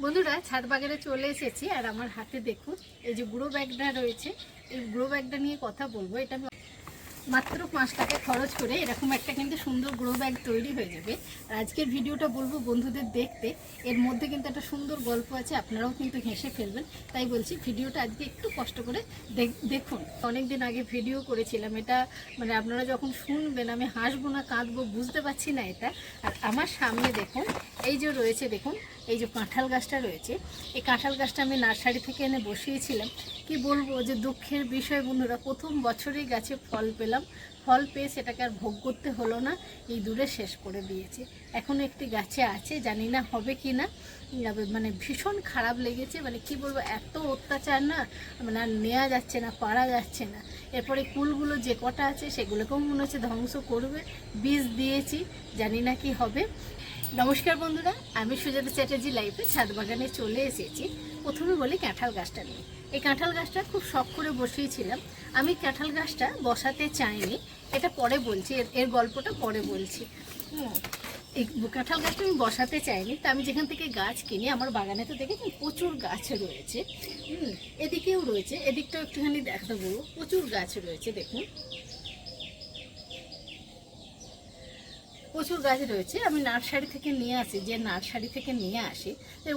বন্ধুরা, ছাদ বাগানে চলে এসেছি আর আমার হাতে দেখুন, এই যে গ্রো ব্যাগটা রয়েছে, এই গ্রো ব্যাগটা নিয়ে কথা বলব। এটা মাত্র পাঁচ টাকা খরচ করে এরকম একটা কিন্তু সুন্দর গ্রো ব্যাগ তৈরি হয়ে যাবে। আর আজকের ভিডিওটা বলব বন্ধুদের দেখতে, এর মধ্যে কিন্তু একটা সুন্দর গল্প আছে, আপনারাও কিন্তু হেসে ফেলবেন। তাই বলছি, ভিডিওটা আজকে একটু কষ্ট করে দেখ- দেখুন। অনেক দিন আগে ভিডিও করেছিলাম, এটা মানে আপনারা যখন শুনবেন, আমি হাসবো না, কাঁদবো, বুঝতে পারছি না এটা। আর আমার সামনে দেখুন, এই যে রয়েছে, দেখুন এই যে কাঁঠাল গাছটা রয়েছে, এই কাঁঠাল গাছটা আমি নার্সারি থেকে এনে বসিয়েছিলাম। কি বলব, যে দুঃখের বিষয় বন্ধুরা, প্রথম বছরেই গাছে ফল পেলাম। ফল পেয়ে সেটাকে আর ভোগ করতে হলো না, এই দূরে শেষ করে দিয়েছে। এখনও একটি গাছে আছে, জানি না হবে কি না। মানে ভীষণ খারাপ লেগেছে মানে কি বলব, এত অত্যাচার না মানে আর নেওয়া যাচ্ছে না, পারা যাচ্ছে না। এরপরে কুলগুলো যে কটা আছে, সেগুলোকেও মনে হচ্ছে ধ্বংস করবে। বীজ দিয়েছি, জানি না কি হবে। নমস্কার বন্ধুরা আমি সুজাতা চ্যাটার্জি লাইফে ছাদ বাগানে চলে এসেছি। প্রথমে বলি কাঁঠাল গাছটা নিয়ে। এই কাঁঠাল গাছটা খুব শখ করে বসিয়েছিলাম। আমি কাঁঠাল গাছটা বসাতে চাইনি এটা পরে বলছি এর গল্পটা পরে বলছি। হুম, এই কাঁঠাল গাছটা আমি বসাতে চাইনি তা আমি যেখান থেকে গাছ কিনি আমার বাগানে তো দেখেছি প্রচুর গাছ রয়েছে। হুম, এদিকেও রয়েছে এদিকটাও একটুখানি দেখাতে বলব প্রচুর গাছ রয়েছে দেখুন। প্রচুর গাছ রয়েছে। আমি নার্সারি থেকে নিয়ে আসি, যে নার্সারি থেকে নিয়ে আসি।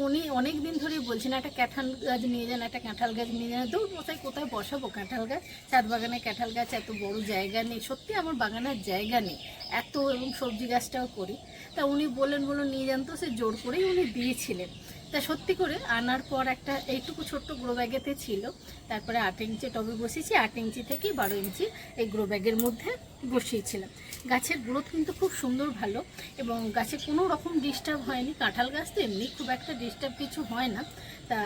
উনি অনেক দিন ধরেই বলছেন, একটা কাঁঠাল গাছ নিয়ে যান, একটা কাঁঠাল গাছ নিয়ে যান। দৌড় কোথায় কোথায় বসাবো কাঁঠাল গাছ? ছাদ বাগানে কাঁঠাল গাছ, এত বড় জায়গা নেই। সত্যি আমার বাগানের জায়গা নেই, এত এবং সবজি গাছটাও করি। তা উনি বললেন বলুন নিয়ে যান তো। সে জোর করেই উনি দিয়েছিলেন। তা সত্যি করে আনার পর একটা এইটুকু ছোট্ট গ্রো ব্যাগেতে ছিল। তারপরে আট ইঞ্চি টবে বসিয়েছি, আট ইঞ্চি থেকে বারো ইঞ্চি এই গ্রো ব্যাগের মধ্যে বসিয়েছিলাম। গাছের গ্রোথ কিন্তু খুব সুন্দর ভালো এবং গাছে কোনো রকম ডিস্টার্ব হয়নি। কাঁঠাল গাছ তো এমনি খুব একটা ডিস্টার্ব কিছু হয় না। তা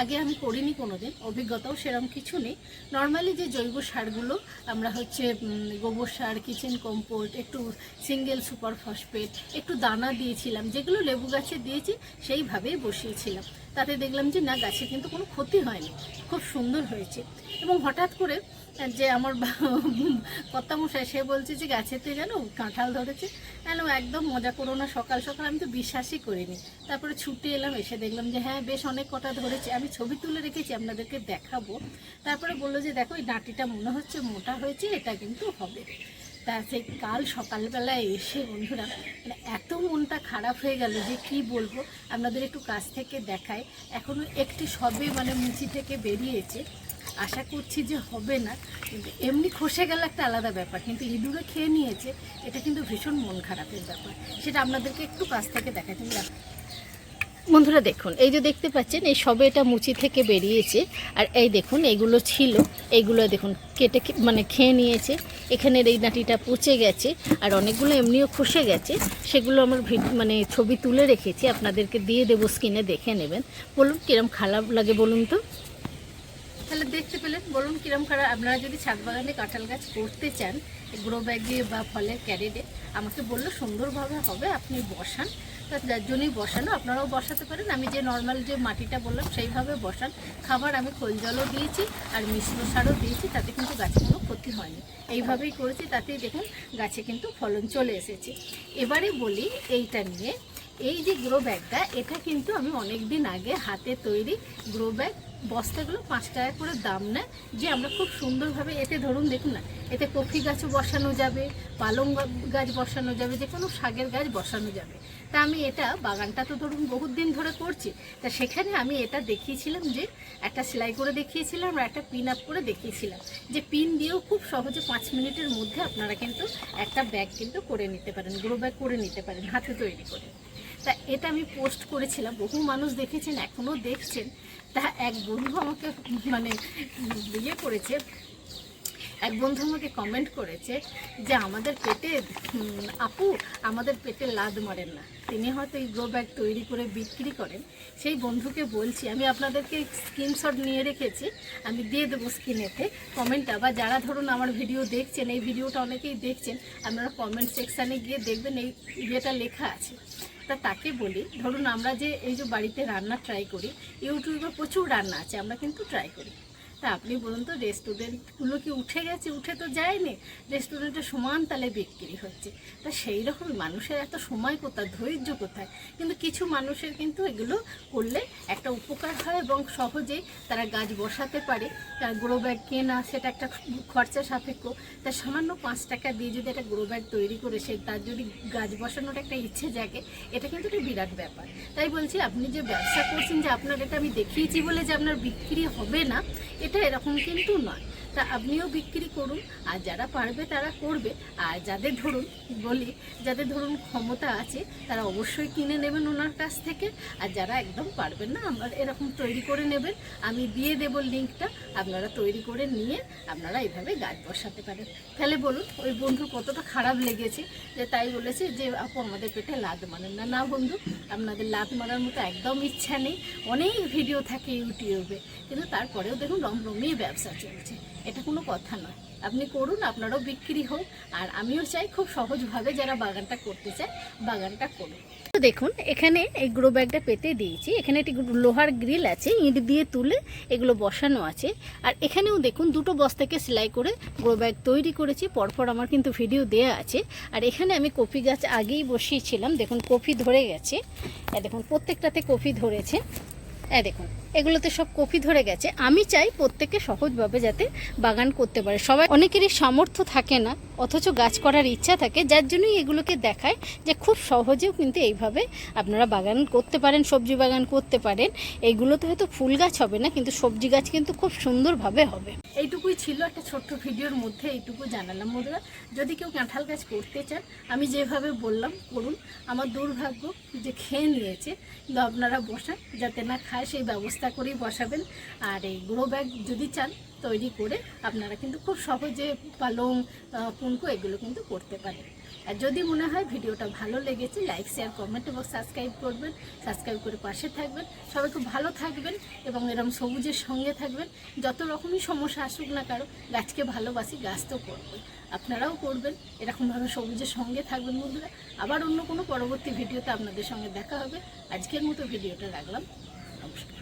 আগে আমি করিনি কোনো দিন অভিজ্ঞতাও সেরকম কিছু নেই। নর্মালি যে জৈব সারগুলো আমরা হচ্ছে গোবর সার কিচেন কম্পোস্ট একটু সিঙ্গেল সুপার ফসফেট একটু দানা দিয়েছিলাম, যেগুলো লেবু গাছে দিয়েছি, সেইভাবেই বসিয়েছিলাম তাতে দেখলাম যে না, গাছে কিন্তু কোনো ক্ষতি হয়নি। খুব সুন্দর হয়েছে। এবং হঠাৎ করে, যে আমার কর্তামশাই, সে বলছে যে, গাছেতে যেন কাঁঠাল ধরেছে। কেন একদম মজা করো না, সকাল সকাল আমি তো বিশ্বাসই করিনি। তারপরে ছুটে এলাম, এসে দেখলাম যে হ্যাঁ বেশ অনেক কটা ধরেছে। আমি ছবি তুলে রেখেছি, আপনাদেরকে দেখাবো। তারপরে বলল যে, দেখো, এই ডাঁটিটা মনে হচ্ছে মোটা হয়েছে, এটা কিন্তু হবে। তা সেই কাল সকালবেলায় এসে বন্ধুরা মানে এত মনটা খারাপ হয়ে গেল যে কি বলব? আপনাদের একটু কাছ থেকে দেখায় এখনও একটি সবে মানে মুচি থেকে বেরিয়েছে। আশা করছি যে হবে না, কিন্তু এমনি খসে গেল একটা আলাদা ব্যাপার। কিন্তু ইঁদুরে খেয়ে নিয়েছে, এটা কিন্তু ভীষণ মন খারাপের ব্যাপার। সেটা আপনাদেরকে একটু কাছ থেকে দেখাতে বন্ধুরা দেখুন, এই যে দেখতে পাচ্ছেন, এই সবে এটা মুচি থেকে বেরিয়েছে। আর এই দেখুন এইগুলো ছিল। এইগুলো দেখুন, কেটে মানে খেয়ে নিয়েছে। এখানের এই নাটিটা পচে গেছে, আর অনেকগুলো এমনিও খসে গেছে। সেগুলো আমার মানে ছবি তুলে রেখেছি, আপনাদেরকে দিয়ে দেবো স্ক্রিনে, দেখে নেবেন। বলুন, কিরম খারাপ লাগে বলুন তো? তাহলে দেখতে পেলেন, বলুন কিরম খারাপ আপনারা যদি ছাদ বাগানে কাঁঠাল গাছ করতে চান গ্রো ব্যাগে বা ফলের ক্যারেটে। আমাকে বলল, সুন্দরভাবে হবে, আপনি বসান। যার জন্যই বসানো। আপনারাও বসাতে পারেন। আমি যে নর্মাল যে মাটিটা বললাম, সেইভাবে বসান। খাবার আমি খোল জলও দিয়েছি আর মিশ্র সারও দিয়েছি, তাতে কিন্তু গাছে কোনো ক্ষতি হয়নি। এইভাবেই করেছি, তাতেই দেখুন গাছে কিন্তু ফলন চলে এসেছে। এবারে বলি এইটা নিয়ে। এই যে গ্রো ব্যাগটা, এটা কিন্তু আমি অনেক দিন আগে হাতে তৈরি গ্রো ব্যাগ বস্তাগুলো পাঁচ টাকা করে দাম নেয়। যে আমরা খুব সুন্দরভাবে এতে ধরুন দেখুন না, এতে কফি গাছও বসানো যাবে, পালং গাছ বসানো যাবে, যে কোনো শাকের গাছ বসানো যাবে। তা আমি এটা বাগানটা তো ধরুন বহুত দিন ধরে করছি, তা সেখানে আমি এটা দেখিয়েছিলাম যে একটা সেলাই করে দেখিয়েছিলাম আর একটা পিন আপ করে দেখিয়েছিলাম। যে পিন দিয়েও খুব সহজে পাঁচ মিনিটের মধ্যে আপনারা কিন্তু একটা ব্যাগ কিন্তু করে নিতে পারেন, গ্রো ব্যাগ করে নিতে পারেন, হাতে তৈরি করে। তা এটা আমি পোস্ট করেছিলাম, বহু মানুষ দেখেছেন এখনও দেখছেন। তা এক বন্ধু আমাকে মানে ইয়ে করেছে, এক বন্ধু আমাকে কমেন্ট করেছে যে আমাদের পেটে আপু, আমাদের পেটে লাদ মারেন না। তিনি হয়তো এই গ্রো ব্যাগ তৈরি করে বিক্রি করেন। সেই বন্ধুকে বলছি, আমি আপনাদেরকে স্ক্রিনশট নিয়ে রেখেছি, আমি দিয়ে দেবো স্ক্রিনেতে। কমেন্টটা বা যারা ধরুন আমার ভিডিও দেখছেন, এই ভিডিওটা অনেকেই দেখছেন, আপনারা কমেন্ট সেকশানে গিয়ে দেখবেন এই ইয়েটা লেখা আছে। তা তাকে বলি, ধরুন আমরা যে এই যে বাড়িতে রান্না ট্রাই করি, ইউটিউবে প্রচুর রান্না আছে, আমরা কিন্তু ট্রাই করি। তা আপনি বলুন তো, রেস্টুরেন্টগুলো কি উঠে গেছে? উঠে তো যায়নি। রেস্টুরেন্টে সমান তালে বিক্রি হচ্ছে। তা সেই রকম মানুষের এত সময় কোথায়, ধৈর্য কোথায়? কিন্তু কিছু মানুষের কিন্তু এগুলো করলে একটা উপকার হয় এবং সহজেই তারা গাছ বসাতে পারে। তার গ্রো ব্যাগ কেনা, সেটা একটা খরচা সাপেক্ষ। তা সামান্য পাঁচ টাকা দিয়ে যদি একটা গ্রো ব্যাগ তৈরি করে সে, তার যদি গাছ বসানোর একটা ইচ্ছে জাগে, এটা কিন্তু একটা বিরাট ব্যাপার। তাই বলছি, আপনি যে ব্যবসা করছেন, যে আপনার এটা আমি দেখিয়েছি বলে যে আপনার বিক্রি হবে না এটা এরকম কিন্তু নয়। তা আপনিও বিক্রি করুন, আর যারা পারবে তারা করবে। আর যাদের ধরুন, বলি, যাদের ধরুন ক্ষমতা আছে, তারা অবশ্যই কিনে নেবেন ওনার কাছ থেকে। আর যারা একদম পারবেন না, আমার এরকম তৈরি করে নেবেন। আমি দিয়ে দেব লিঙ্কটা, আপনারা তৈরি করে নিয়ে আপনারা এইভাবে গাছ বসাতে পারেন। তাহলে বলুন, ওই বন্ধুর কতটা খারাপ লেগেছে, যে তাই বলেছে যে, আপু, আমাদের পেটে লাদ মানেন না। না বন্ধু আপনাদের লাত মারার মতো একদম ইচ্ছা নেই। অনেক ভিডিও থাকে ইউটিউবে। কিন্তু তারপরেও দেখুন রমরমিয়ে ব্যবসা চলছে। এটা কোনো কথা নয়। আপনি করুন, আপনারও বিক্রি হোক। আর আমিও চাই খুব সহজভাবে যারা বাগানটা করতে চায়, বাগানটা করুন তো দেখুন, এখানে এই গ্রো ব্যাগটা পেতে দিয়েছি। এখানে একটি লোহার গ্রিল আছে, ইট দিয়ে তুলে এগুলো বসানো আছে। আর এখানেও দেখুন, দুটো বস্তাকে সেলাই করে গ্রো ব্যাগ তৈরি করেছি। পরপর আমার কিন্তু ভিডিও দেয়া আছে। আর এখানে আমি কফি গাছ আগেই বসিয়েছিলাম। দেখুন কফি ধরে গেছে। দেখুন, প্রত্যেকটাতে কফি ধরেছে। হ্যাঁ দেখুন এগুলোতে সব কপি ধরে গেছে। আমি চাই প্রত্যেকে সহজভাবে যাতে বাগান করতে পারে। সবাই অনেকেরই সামর্থ্য থাকে না, অথচ গাছ করার ইচ্ছা থাকে, যার জন্যই এগুলোকে দেখায় যে খুব সহজেও কিন্তু এইভাবে আপনারা বাগান করতে পারেন, সবজি বাগান করতে পারেন। এইগুলোতে হয়তো ফুল গাছ হবে না, কিন্তু সবজি গাছ কিন্তু খুব সুন্দরভাবে হবে। এইটুকুই ছিল একটা ছোট্ট ভিডিওর মধ্যে, এইটুকু জানালাম বন্ধুরা। যদি কেউ কাঁঠাল গাছ করতে চান, আমি যেভাবে বললাম, করুন। আমার দুর্ভাগ্য যে খেয়ে নিয়েছে কিন্তু আপনারা বসান, যাতে না খায় সেই ব্যবস্থা করেই বসাবেন। আর এই গ্রো ব্যাগ যদি চান তৈরি করে আপনারা কিন্তু খুব সহজে পালং পুনকো এগুলো কিন্তু করতে পারেন। আর যদি মনে হয় ভিডিওটা ভালো লেগেছে, লাইক শেয়ার কমেন্ট এবং সাবস্ক্রাইব করবেন। সাবস্ক্রাইব করে পাশে থাকবেন। সবাই খুব ভালো থাকবেন এবং এরকম সবুজের সঙ্গে থাকবেন। যত রকমই সমস্যা আসুক না কারও গাছকে ভালোবাসি, গাছ তো করবেন আপনারাও করবেন, এরকমভাবে সবুজের সঙ্গে থাকবেন বন্ধুরা। আবার অন্য কোনো পরবর্তী ভিডিওতে আপনাদের সঙ্গে দেখা হবে। আজকের মতো ভিডিওটা রাখলাম। নমস্কার।